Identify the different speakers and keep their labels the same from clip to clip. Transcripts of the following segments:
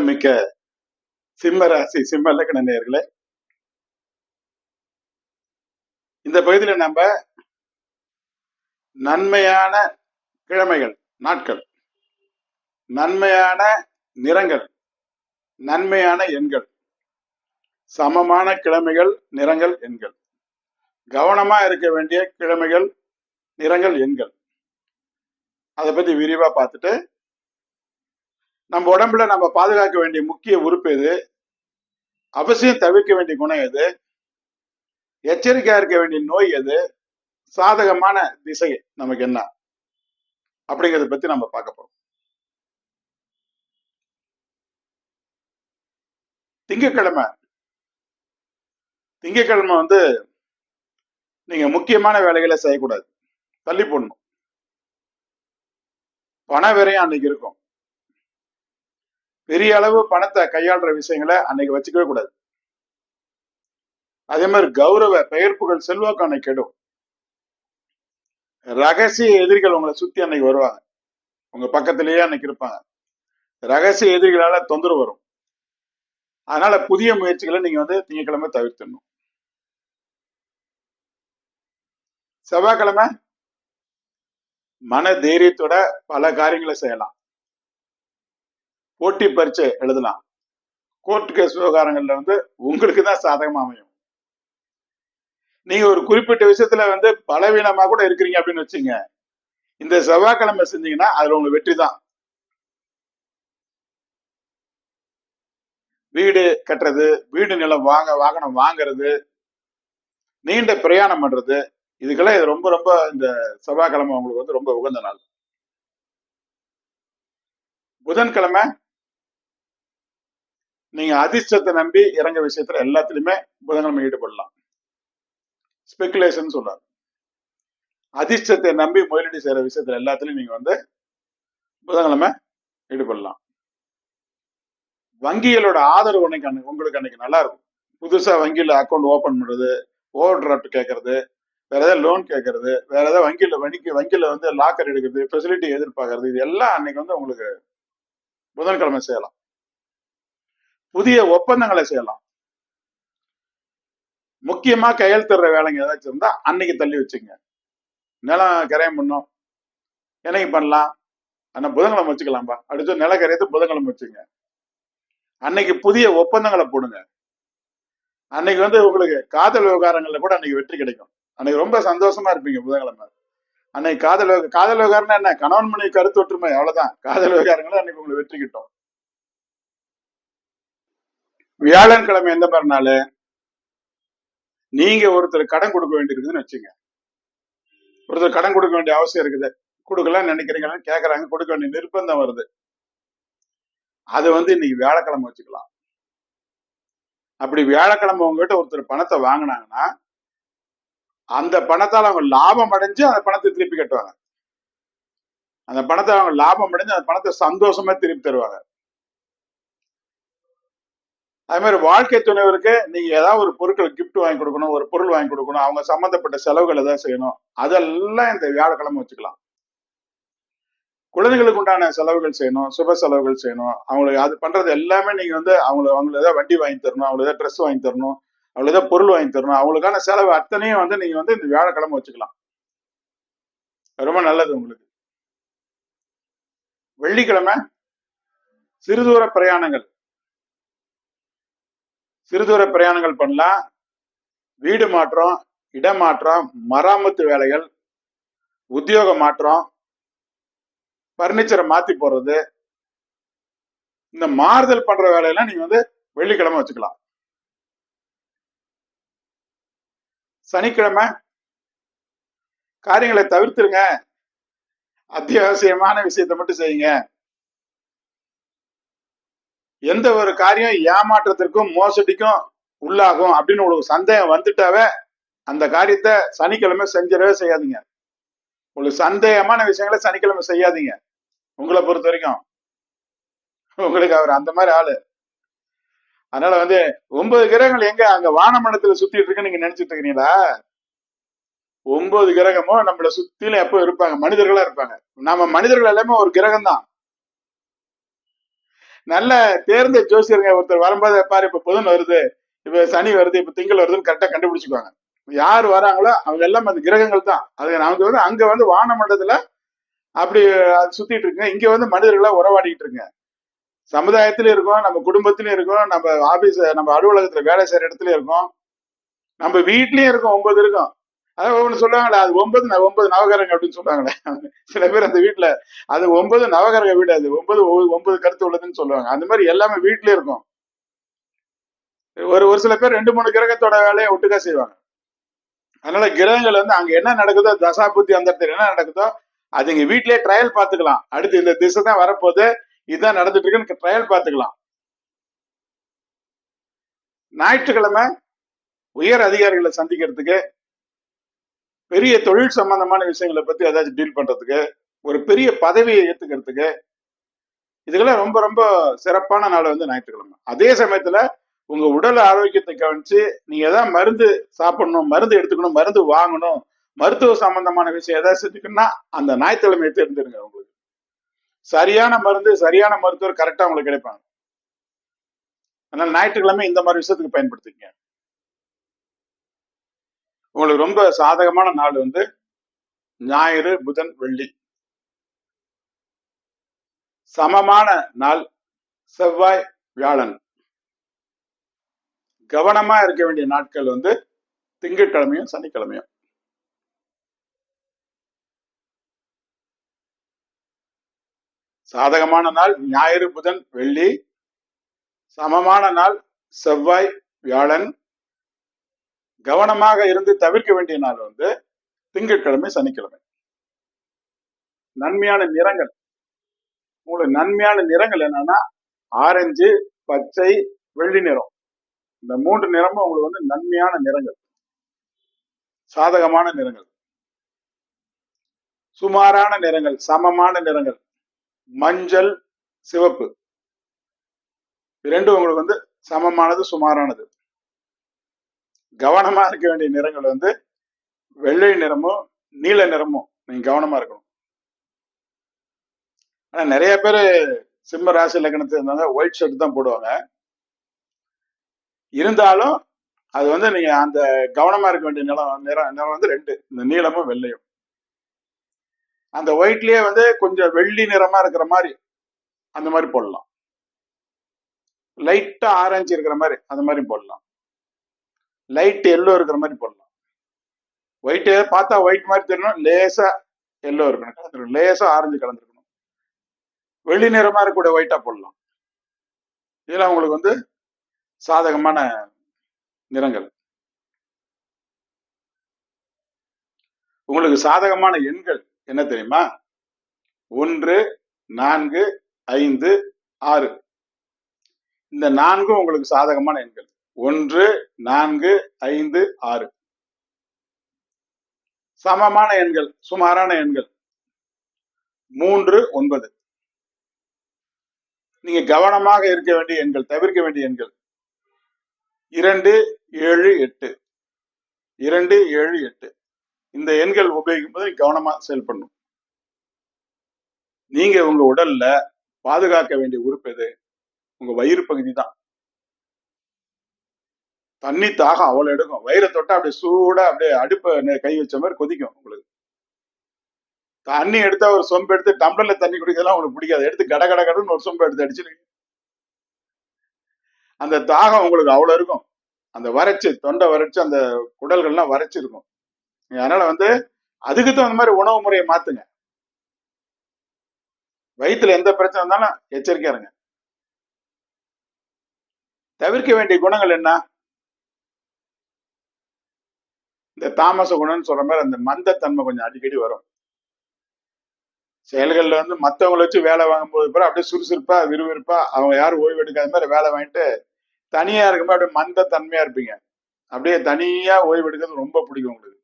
Speaker 1: வீரம் சிம்ம ராசி சிம்ம லக்ன நேர்களே இந்த பகுதியில நம்ம நன்மையான கிழமைகள் நாட்கள் நன்மையான நிறங்கள் நன்மையான எண்கள் சமமான கிழமைகள் நிறங்கள் எண்கள் கவனமா இருக்க வேண்டிய கிழமைகள் நிறங்கள் எண்கள். அதை பத்தி விரிவா பார்த்துட்டு நம்ம உடம்புல நம்ம பாதுகாக்க வேண்டிய முக்கிய உறுப்பு எது? அவசியம் தவிர்க்க வேண்டிய குணம் எது? எச்சரிக்கையா இருக்க வேண்டிய நோய் எது? சாதகமான திசை நமக்கு என்ன? அப்படிங்கறத பத்தி நம்ம பார்க்க போறோம். திங்கக்கிழமை. திங்கக்கிழமை வந்து நீங்க முக்கியமான வேலைகளை செய்யக்கூடாது. தள்ளி போடணும். பண விரையும் அன்னைக்கு இருக்கும். பெரிய அளவு பணத்தை கையாளுற விஷயங்களை அன்னைக்கு வச்சுக்கவே கூடாது. அதே மாதிரி கௌரவ பெயர்ப்புகள் செல்வாக்கு அன்னைக்கு கெடும். ரகசிய எதிரிகள் உங்களை சுத்தி அன்னைக்கு வருவாங்க. உங்க பக்கத்திலேயே அன்னைக்கு இருப்பாங்க. ரகசிய எதிரிகளால தொந்தரவு வரும். அதனால புதிய முயற்சிகளை நீங்க வந்து திங்கக்கிழமை தவிர்த்துடணும். செவ்வாய்க்கிழமை மன தைரியத்தோட பல காரியங்களை செய்யலாம். போட்டி பரீட்சை எழுதலாம். கோர்ட் கேஸ் விவகாரங்கள்ல வந்து உங்களுக்கு தான் சாதகமா அமையும். நீங்க ஒரு குறிப்பிட்ட விஷயத்துல வந்து பலவீனமா கூட இருக்கிறீங்க அப்படின்னு வச்சுங்க. இந்த செவ்வாய்க்கிழமை செஞ்சீங்கன்னா அதுல உங்களுக்கு வெற்றி தான். வீடு கட்டுறது வீடு நிலம் வாங்க வாகனம் வாங்குறது நீண்ட பிரயாணம் பண்றது இதுக்கெல்லாம் இது ரொம்ப ரொம்ப இந்த செவ்வாய்க்கிழமை உங்களுக்கு வந்து ரொம்ப உகந்த நாள். புதன்கிழமை நீங்க அதிர்ஷ்டத்தை நம்பி இறங்க விஷயத்துல எல்லாத்துலயுமே புதன்கிழமை ஈடுபடலாம். ஸ்பெகுலேஷன் சொல்றாரு. அதிர்ஷ்டத்தை நம்பி முதலீடு செய்யற விஷயத்துல எல்லாத்துலயும் நீங்க வந்து புதன்கிழமை ஈடுபடலாம். வங்கிகளோட ஆதரவு அன்னைக்கு உங்களுக்கு அன்னைக்கு நல்லா இருக்கும். புதுசா வங்கியில அக்கௌண்ட் ஓபன் பண்றது ஓவர் டிராஃப்ட் கேட்கறது வேற ஏதாவது லோன் கேட்கறது வேற ஏதாவது வங்கியில வணிக வங்கியில வந்து லாக்கர் எடுக்கிறது ஃபெசிலிட்டி எதிர்பார்க்கறது இது எல்லாம் அன்னைக்கு வந்து உங்களுக்கு புதன்கிழமை செய்யலாம். புதிய ஒப்பந்தங்களை செய்யலாம். முக்கியமா கையெழுத்துற வேலைங்க ஏதாச்சும் இருந்தா அன்னைக்கு தள்ளி வச்சுங்க. நிலம் கரையம் பண்ணும் என்னைக்கு பண்ணலாம்? ஆனா புதன்கிழமை வச்சுக்கலாம்பா. அடுத்து நில கரையத்தை புதன்கிழமை வச்சுங்க. அன்னைக்கு புதிய ஒப்பந்தங்களை போடுங்க. அன்னைக்கு வந்து உங்களுக்கு காதல் விவகாரங்கள்ல கூட அன்னைக்கு வெற்றி கிடைக்கும். அன்னைக்கு ரொம்ப சந்தோஷமா இருப்பீங்க புதன்கிழமை. அன்னைக்கு காதல் காதல் விவகாரம்னா என்ன? கணவன் மனைவி கருத்து ஒற்றுமை அவ்வளவுதான். காதல் விவகாரங்களும் அன்னைக்கு உங்களுக்கு வெற்றி கிட்டும். வியாழன்கிழமை எந்த பிறநாள் நீங்க ஒருத்தர் கடன் கொடுக்க வேண்டியிருக்குதுன்னு வச்சுங்க. ஒருத்தர் கடன் கொடுக்க வேண்டிய அவசியம் இருக்குது. கொடுக்கலாம் நினைக்கிறீங்களான்னு கேட்கறாங்க கொடுக்க வேண்டிய நிர்பந்தம் வருது. அது வந்து இன்னைக்கு வியாழக்கிழமை வச்சுக்கலாம். அப்படி வியாழக்கிழமை உங்ககிட்ட ஒருத்தர் பணத்தை வாங்கினாங்கன்னா அந்த பணத்தால் அவங்க லாபம் அடைஞ்சு அந்த பணத்தை திருப்பி கட்டுவாங்க. அந்த பணத்தை அவங்க லாபம் அடைஞ்சு அந்த பணத்தை சந்தோஷமா திருப்பி தருவாங்க. அதே மாதிரி வாழ்க்கை துணைவருக்கு நீங்க ஏதாவது ஒரு பொருட்கள் கிஃப்ட் வாங்கி கொடுக்கணும் ஒரு பொருள் வாங்கி கொடுக்கணும் அவங்க சம்பந்தப்பட்ட செலவுகள் ஏதாவது செய்யணும். அதெல்லாம் இந்த வியாழக்கிழமை வச்சுக்கலாம். குழந்தைகளுக்கு உண்டான செலவுகள் செய்யணும் சுப செலவுகள் செய்யணும். அவங்களுக்கு அது பண்றது எல்லாமே நீங்க வந்து அவங்களுக்கு அவங்களுக்கு ஏதாவது வண்டி வாங்கி தரணும் அவங்களுக்கு ஏதாவது ட்ரெஸ் வாங்கி தரணும் அவங்களுக்கு ஏதாவது பொருள் வாங்கி தரணும். அவங்களுக்கான செலவு அத்தனையும் வந்து நீங்க வந்து இந்த வியாழக்கிழமை வச்சுக்கலாம். ரொம்ப நல்லது உங்களுக்கு. வெள்ளிக்கிழமை சிறுதூர பிரயாணங்கள். சிறுதூர பிரயாணங்கள் பண்ணலாம். வீடு மாற்றம் இடமாற்றம் மராமத்து வேலைகள் உத்தியோக மாற்றம் பர்னிச்சரை மாத்தி போடுறது இந்த மாறுதல் பண்ற வேலையெல்லாம் நீங்க வந்து வெள்ளிக்கிழமை வச்சுக்கலாம். சனிக்கிழமை காரியங்களை தவிர்த்துருங்க. அத்தியாவசியமான விஷயத்தை மட்டும் செய்யுங்க. எந்த ஒரு காரியம் ஏமாற்றத்திற்கும் மோசடிக்கும் உள்ளாகும் அப்படின்னு உங்களுக்கு சந்தேகம் வந்துட்டாவே அந்த காரியத்தை சனிக்கிழமை செஞ்சிடவே செய்யாதீங்க. உங்களுக்கு சந்தேகமான விஷயங்களை சனிக்கிழமை செய்யாதீங்க. உங்களை பொறுத்த வரைக்கும். உங்களுக்கு அவர் அந்த மாதிரி ஆளு. அதனால வந்து ஒன்பது கிரகங்கள் எங்க? அங்க வானமண்டலத்துல சுத்திட்டு இருக்குன்னு நீங்க நினைச்சிட்டு இருக்கீங்களா ஒன்பது கிரகமும் நம்மள சுத்திலும் எப்போ இருப்பாங்க? மனிதர்களா இருப்பாங்க. நாம மனிதர்கள் எல்லாமே ஒரு கிரகம் தான் நல்ல தேர்ந்த ஜோசியருங்க ஒருத்தர் வரும்போது பாரு இப்ப புதன் வருது இப்ப சனி வருது இப்ப திங்கள் வருதுன்னு கரெக்டா கண்டுபிடிச்சுக்குவாங்க. யார் வராங்களோ அவங்க எல்லாம் அந்த கிரகங்கள் தான். அது நமக்கு வந்து அங்க வந்து வானமண்டலத்துல அப்படி அது சுத்திட்டு இருக்குங்க இங்க வந்து மனிதர்களா உறவாடிட்டு இருக்குங்க சமுதாயத்திலும் இருக்கோம் நம்ம குடும்பத்திலயும் இருக்கோம் நம்ம ஆபீஸ் நம்ம அலுவலகத்துல வேலை செய்யற இடத்துலயும் இருக்கோம். நம்ம வீட்லயும் இருக்கோம் ஒன்பது இருக்கும். அதான் ஒன்று சொல்லுவாங்களே அது ஒன்பது ஒன்பது நவகரங்க அப்படின்னு சொல்லுவாங்களே. சில பேர் அந்த வீட்டில் அது ஒன்பது நவகரக வீடு அது ஒன்பது ஒன்பது கருத்து உள்ளதுன்னு சொல்லுவாங்க. அந்த மாதிரி எல்லாமே வீட்லயே இருக்கும். ஒரு ஒரு சில பேர் ரெண்டு மூணு கிரகத்தோட வேலையை ஒட்டுக்கா செய்வாங்க. அதனால கிரகங்கள் வந்து அங்க என்ன நடக்குதோ தசாபுத்தி அந்த இடத்துல என்ன நடக்குதோ அது இங்க வீட்லயே ட்ரையல் பார்த்துக்கலாம். அடுத்து இந்த திசை தான் வரப்போகுது இதுதான் நடந்துட்டு இருக்குன்னு ட்ரையல் பார்த்துக்கலாம். ஞாயிற்றுக்கிழமை உயர் அதிகாரிகளை சந்திக்கிறதுக்கு பெரிய தொழில் சம்பந்தமான விஷயங்களை பத்தி ஏதாச்சும் டீல் பண்றதுக்கு ஒரு பெரிய பதவியை ஏத்துக்கிறதுக்கு இதுக்கெல்லாம் ரொம்ப ரொம்ப சிறப்பான நாள் வந்து ஞாயிற்றுக்கிழமை. அதே சமயத்துல உங்க உடல் ஆரோக்கியத்தை கவனிச்சு நீங்க ஏதாவது மருந்து சாப்பிடணும் மருந்து எடுத்துக்கணும் மருந்து வாங்கணும் மருத்துவ சம்பந்தமான விஷயம் ஏதாவது செஞ்சுக்கணும்னா அந்த ஞாயிற்றுக்கிழமையை தேர்ந்தெடுங்க உங்களுக்கு. சரியான மருந்து சரியான மருத்துவர் கரெக்டா உங்களுக்கு கிடைப்பாங்க. அதனால ஞாயிற்றுக்கிழமை இந்த மாதிரி விஷயத்துக்கு பயன்படுத்திக்கங்க. உங்களுக்கு ரொம்ப சாதகமான நாள் வந்து ஞாயிறு புதன் வெள்ளி. சமமான நாள் செவ்வாய் வியாழன். கவனமா இருக்க வேண்டிய நாட்கள் வந்து திங்கட்கிழமையும் சனிக்கிழமையும். சாதகமான நாள் ஞாயிறு புதன் வெள்ளி. சமமான நாள் செவ்வாய் வியாழன். கவனமாக இருந்து தவிர்க்க வேண்டிய நாள் வந்து திங்கட்கிழமை சனிக்கிழமை. நன்மையான நிறங்கள். உங்களுக்கு நன்மையான நிறங்கள் என்னன்னா ஆரஞ்சு பச்சை வெள்ளி நிறம். இந்த மூன்று நிறமும் உங்களுக்கு வந்து நன்மையான நிறங்கள். சாதகமான நிறங்கள். சுமாரான நிறங்கள் சமமான நிறங்கள். மஞ்சள் சிவப்பு. ரெண்டும் உங்களுக்கு வந்து சமமானது சுமாரானது. கவனமா இருக்க வேண்டிய நிறங்கள் வந்து வெள்ளை நிறமும் நீல நிறமும் நீங்க கவனமா இருக்கணும். ஆனா நிறைய பேர் சிம்ம ராசி லக்னத்துல இருந்தாங்க ஒயிட் ஷர்ட் தான் போடுவாங்க. இருந்தாலும் அது வந்து நீங்க அந்த கவனமா இருக்க வேண்டிய நிலம் நிறம் நிறம் வந்து ரெண்டு இந்த நீளமும் வெள்ளையும். அந்த ஒயிட்லயே வந்து கொஞ்சம் வெள்ளி நிறமா இருக்கிற மாதிரி அந்த மாதிரி போடலாம். லைட்டா ஆரஞ்சு இருக்கிற மாதிரி அந்த மாதிரி போடலாம். லைட் எல்லோ இருக்கிற மாதிரி போடலாம். ஒயிட் பார்த்தா ஒயிட் மாதிரி தெரியணும். லேசா எல்லோ இருக்கணும். கலந்துருக்கணும்? லேசா ஆரஞ்சு கலந்துருக்கணும். வெள்ளி நிறமா இருக்கக்கூடிய ஒயிட்டா போடலாம். இதெல்லாம் உங்களுக்கு வந்து சாதகமான நிறங்கள். உங்களுக்கு சாதகமான எண்கள் என்ன தெரியுமா? ஒன்று நான்கு ஐந்து ஆறு. இந்த நான்கும் உங்களுக்கு சாதகமான எண்கள். ஒன்று நான்கு ஐந்து ஆறு. சமமான எண்கள் சுமாரான எண்கள். மூன்று ஒன்பது. நீங்க கவனமாக இருக்க வேண்டிய எண்கள் தவிர்க்க வேண்டிய எண்கள். இரண்டு ஏழு எட்டு. இரண்டு ஏழு எட்டு. இந்த எண்கள் உபயோகிக்கும் போது கவனமா செயல்படணும் நீங்க உங்க உடல்ல பாதுகாக்க வேண்டிய உறுப்பு எது? உங்க வயிறு பகுதி தான். தண்ணி தாகம் அவ்வளவு எடுக்கும். வயிறை தொட்டா அப்படியே சூடா அப்படியே அடுப்பை கை வச்ச மாதிரி கொதிக்கும் உங்களுக்கு தண்ணி எடுத்தா ஒரு சொம்பு எடுத்து டம்ளர்ல தண்ணி குடிக்கிறதுலாம் உங்களுக்கு பிடிக்காது. எடுத்து கட கட கடன்னு ஒரு சொம்பு எடுத்து அடிச்சிருங்க அந்த தாகம் உங்களுக்கு அவ்வளவு இருக்கும். அந்த வறட்சி தொண்டை வறட்சி அந்த குடல்கள்லாம் வறட்சி இருக்கும் அதனால வந்து அதுக்கு தகுந்த மாதிரி உணவு முறையை மாத்துங்க. வயிற்றுல எந்த பிரச்சனை இருந்தாலும் எச்சரிக்கையா இருங்க. தவிர்க்க வேண்டிய குணங்கள் என்ன? இந்த தாமச குணம்னு சொல்ற மாதிரி அந்த மந்தத்தன்மை கொஞ்சம் அடிக்கடி வரும். செயல்கள்ல வந்து மத்தவங்களை வச்சு வேலை வாங்கும்போது பிறகு அப்படியே சுறுசுறுப்பா விறுவிறுப்பா அவங்க யாரும் ஓய்வு எடுக்காத மாதிரி வேலை வாங்கிட்டு தனியா இருக்கும்போது அப்படியே மந்தத்தன்மையா இருப்பீங்க. அப்படியே தனியா ஓய்வு எடுக்கிறது ரொம்ப பிடிக்கும் உங்களுக்கு.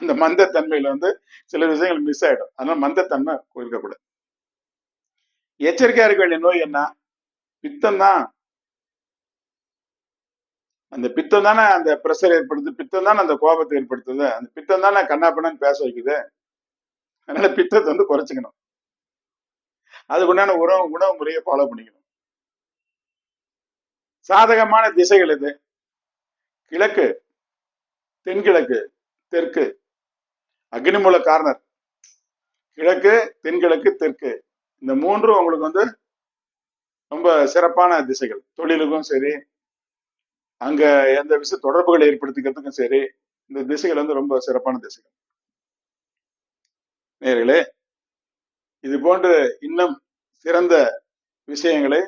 Speaker 1: அந்த மந்தத்தன்மையில வந்து சில விஷயங்கள் மிஸ் ஆயிடும். அதனால மந்தத்தன்மை இருக்கக்கூடாது. எச்சரிக்கையா இருக்க வேண்டிய நோய் என்ன? பித்தம் தான் அந்த பித்தம் தானே அந்த ப்ரெஷர் ஏற்படுத்துது பித்தம் தானே அந்த கோபத்தை ஏற்படுத்துது அந்த பித்தம் தானே கண்ணாப்பண்ணன்னு பேச வைக்குது. அதனால பித்தத்தை வந்து குறைச்சிக்கணும். அதுக்கு உண்டான உணவு உணவு முறையை ஃபாலோ பண்ணிக்கணும். சாதகமான திசைகள் எது? கிழக்கு தென்கிழக்கு தெற்கு. அக்னிமூல கார்னர். கிழக்கு தென்கிழக்கு தெற்கு. இந்த மூன்றும் உங்களுக்கு வந்து ரொம்ப சிறப்பான திசைகள். தொழிலுக்கும் சரி அங்க எந்த விஷய தொடர்புகளை ஏற்படுத்திக்கிறதுக்கும் சரி இந்த திசைகள் வந்து ரொம்ப சிறப்பான திசைகள். நேர்களே இது போன்று இன்னும் சிறந்த விஷயங்களை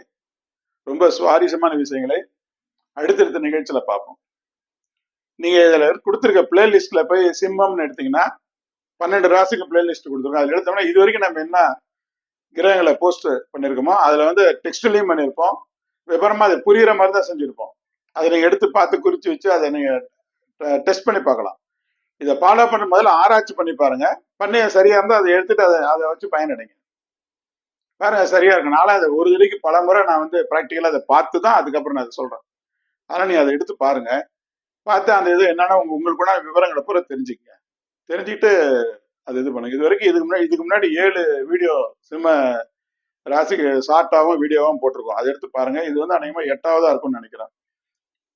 Speaker 1: ரொம்ப சுவாரஸ்யமான விஷயங்களை அடுத்தடுத்த நிகழ்ச்சியில பார்ப்போம். நீங்க இதுல கொடுத்துருக்க பிளேலிஸ்ட்ல போய் சிம்மம்னு எடுத்தீங்கன்னா பன்னெண்டு ராசிக்கு பிளேலிஸ்ட் கொடுத்துருக்கோம். அதுல எடுத்தோம்னா இது வரைக்கும் நம்ம என்ன கிரகங்களை போஸ்ட் பண்ணியிருக்கோமோ அதுல வந்து டெக்ஸ்ட்லயும் பண்ணியிருப்போம் விவரமா அது புரியுற மாதிரி தான் செஞ்சிருப்போம். அதை எடுத்து பார்த்து குறித்து வச்சு அதை நீங்கள் டெஸ்ட் பண்ணி பார்க்கலாம். இதை ஃபாலோ பண்ண முதல்ல ஆராய்ச்சி பண்ணி பாருங்க. பண்ணி சரியா இருந்தால் அதை எடுத்துட்டு அதை அதை வச்சு பயனடைங்க. பாருங்க சரியா இருக்கு. நாளா அதை ஒரு தடவைக்கு பல முறை நான் வந்து ப்ராக்டிக்கலாக அதை பார்த்து தான் அதுக்கப்புறம் நான் அதை சொல்றேன். அதனால் நீ அதை எடுத்து பாருங்க. பார்த்து அந்த இது என்னன்னா உங்க உங்களுக்குனா விவரங்களை பூரா தெரிஞ்சுக்கங்க. தெரிஞ்சுக்கிட்டு அது இது பண்ணுங்க. இது வரைக்கும் இதுக்கு முன்னாடி இதுக்கு முன்னாடி ஏழு வீடியோ சிம்ம ராசிக்கு ஷார்ட்டாகவும் வீடியோவும் போட்டிருக்கோம். அதை எடுத்து பாருங்க. இது வந்து அநேகமாக எட்டாவதா இருக்கும்னு நினைக்கிறேன்.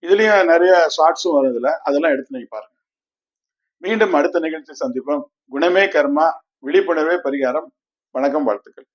Speaker 1: இதுலயும் நிறைய ஷார்ட்ஸும் வருதுல அதெல்லாம் எடுத்து நீங்க பாருங்க. மீண்டும் அடுத்த நிகழ்ச்சி சந்திப்போம். குணமே கர்மா விழிப்புணர்வே பரிகாரம். வணக்கம் வாழ்த்துக்கள்.